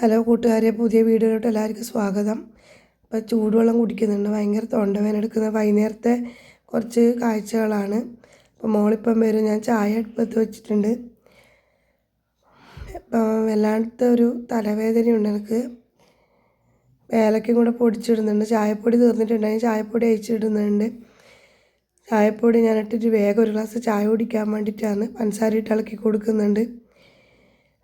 Hello കൂട്ടുകാരെ പുതിയ വീഡിയോയിലോട്ട് എല്ലാവർക്കും സ്വാഗതം. ഇപ്പോൾ ചൂടുവെള്ളം കുടിക്കുന്നുണ്ട്. ഭയങ്കര തൊണ്ടവേന എടുക്കുന്ന വൈകുന്നേരത്തെ കുറച്ച് കാഴ്ചകളാണ്. അപ്പോൾ മോളിപ്പം വരും. ഞാൻ ചായ അടുപ്പത്ത് വെച്ചിട്ടുണ്ട്. ഇപ്പം വല്ലാത്ത ഒരു തലവേദനയുണ്ട് എനിക്ക്. ഏലക്കയും കൂടെ പൊടിച്ചിടുന്നുണ്ട്. ചായപ്പൊടി തീർന്നിട്ടുണ്ടെങ്കിൽ ചായപ്പൊടി അയച്ചിടുന്നുണ്ട്. ചായപ്പൊടി ഇട്ടിട്ട് വേഗം ഒരു ഗ്ലാസ് ചായ കുടിക്കാൻ വേണ്ടിയിട്ടാണ്. പഞ്ചസാര ഇട്ട് ഇളക്കി കൊടുക്കുന്നുണ്ട്.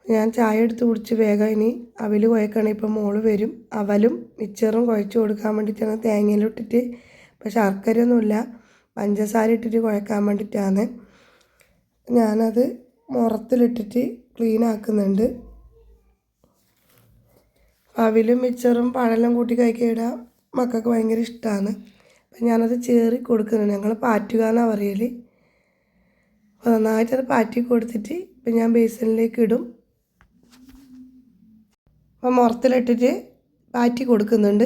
ഞാൻ ചായ എടുത്ത് കുടിച്ച് വേഗം ഇനി അവൽ കുഴക്കണം. ഇപ്പം മോൾ വരും. അവലും മിച്ചറും കുഴച്ച് കൊടുക്കാൻ വേണ്ടിയിട്ടാണ് തേങ്ങയിലിട്ടിട്ട്. ഇപ്പം ശർക്കരയൊന്നുമില്ല. പഞ്ചസാര ഇട്ടിട്ട് കുഴക്കാൻ വേണ്ടിയിട്ടാണ് ഞാനത് മുറത്തിലിട്ടിട്ട് ക്ലീൻ ആക്കുന്നുണ്ട്. അവിലും മിച്ചറും പഴമെല്ലാം കൂട്ടി കഴിക്കാൻ മക്കൾക്ക് ഭയങ്കര ഇഷ്ടമാണ്. അപ്പം ഞാനത് ചേറി കൊടുക്കുന്നുണ്ട്. ഞങ്ങൾ പാറ്റുക എന്നാണ് പറയൽ അപ്പോൾ നന്നായിട്ടത് പാറ്റി കൊടുത്തിട്ട് ഇപ്പം ഞാൻ ബേസിനിലേക്ക് ഇടും. അപ്പം മുറത്തിലിട്ടിട്ട് പാറ്റി കൊടുക്കുന്നുണ്ട്.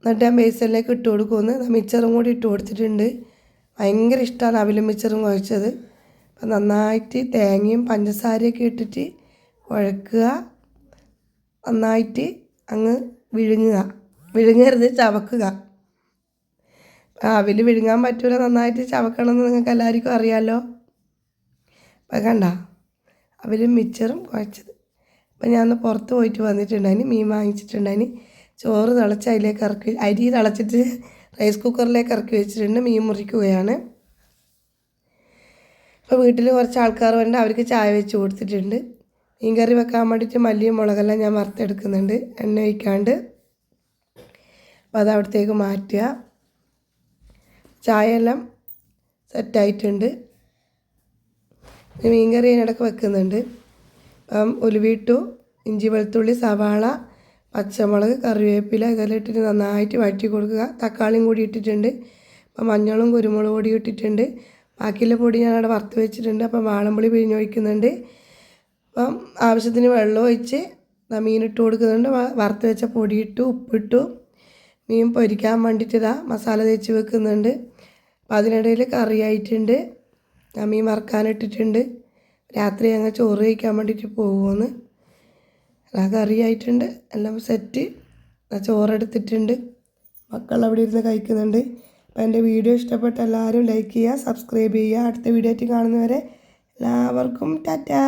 എന്നിട്ട് ഞാൻ ബേസലിലേക്ക് ഇട്ട് കൊടുക്കുമെന്ന് മിച്ചറും കൂടി ഇട്ട് കൊടുത്തിട്ടുണ്ട്. ഭയങ്കര ഇഷ്ടമാണ് അവിലും മിച്ചറും കുഴച്ചത്. അപ്പം നന്നായിട്ട് തേങ്ങയും പഞ്ചസാരയൊക്കെ ഇട്ടിട്ട് കുഴക്കുക. നന്നായിട്ട് അങ്ങ് വിഴുങ്ങുക. വിഴുങ്ങരുത് ചവക്കുക. അവിൽ വിഴുങ്ങാൻ പറ്റൂല നന്നായിട്ട് ചവക്കണമെന്ന് നിങ്ങൾക്ക് എല്ലാവർക്കും അറിയാമല്ലോ അപ്പം കണ്ട അവിലും മിച്ചറും കുഴച്ചത്. അപ്പം ഞാൻ ഒന്ന് പുറത്ത് പോയിട്ട് വന്നിട്ടുണ്ടായിന് മീൻ വാങ്ങിച്ചിട്ടുണ്ടായിന്. ചോറ് തിളച്ച് അതിലേക്ക് ഇറക്കി അരി തിളച്ചിട്ട് റൈസ് കുക്കറിലേക്ക് ഇറക്കി വെച്ചിട്ടുണ്ട് മീൻ മുറിക്കുകയാണ് ഇപ്പോൾ വീട്ടിൽ കുറച്ച് ആൾക്കാർ വേണ്ട അവർക്ക് ചായ വെച്ച് കൊടുത്തിട്ടുണ്ട്. മീൻ കറി വെക്കാൻ വേണ്ടിയിട്ട് മല്ലിയും മുളകെല്ലാം ഞാൻ വറുത്തെടുക്കുന്നുണ്ട് എണ്ണ ഒഴിക്കാണ്ട്. അപ്പോൾ അത് അവിടത്തേക്ക് മാറ്റുക. ചായ എല്ലാം സെറ്റായിട്ടുണ്ട് മീൻ കറി അതിനിടയ്ക്ക് വെക്കുന്നുണ്ട്. ഉലുവിട്ടു ഇഞ്ചി വെളുത്തുള്ളി സവാള പച്ചമുളക് കറിവേപ്പില ഇതെല്ലാം ഇട്ടിട്ട് നന്നായിട്ട് വഴറ്റി കൊടുക്കുക. തക്കാളിയും കൂടി ഇട്ടിട്ടുണ്ട്. അപ്പം മഞ്ഞളും കുരുമുളക് പൊടിയും ഇട്ടിട്ടുണ്ട്. ബാക്കിയുള്ള പൊടി ഞാൻ അവിടെ വറുത്ത് വെച്ചിട്ടുണ്ട്. അപ്പം വാളമ്പുളി പിഴിഞ്ഞൊഴിക്കുന്നുണ്ട് അപ്പം ആവശ്യത്തിന് വെള്ളം ഒഴിച്ച് മീനിട്ട് കൊടുക്കുന്നുണ്ട്. വറുത്ത് വെച്ച പൊടി ഇട്ടു ഉപ്പിട്ടു. മീൻ പൊരിക്കാൻ വേണ്ടിയിട്ട് മസാല തേച്ച് വെക്കുന്നുണ്ട്. അപ്പം അതിനിടയിൽ കറിയായിട്ടുണ്ട്. മീൻ വറുക്കാനിട്ടിട്ടുണ്ട്. രാത്രി ഞങ്ങൾ ചോറ് കഴിക്കാൻ വേണ്ടിയിട്ട് പോകുമെന്ന് ആ കറിയായിട്ടുണ്ട് എല്ലാം സെറ്റ്. ചോറെടുത്തിട്ടുണ്ട്. മക്കൾ അവിടെ ഇരുന്ന് കഴിക്കുന്നുണ്ട്. അപ്പോൾ എന്റെ വീഡിയോ ഇഷ്ടപ്പെട്ട എല്ലാവരും ലൈക്ക് ചെയ്യുക സബ്സ്ക്രൈബ് ചെയ്യുക. അടുത്ത വീഡിയോ ആയിട്ട് കാണുന്നവരെ എല്ലാവർക്കും ടാറ്റാ.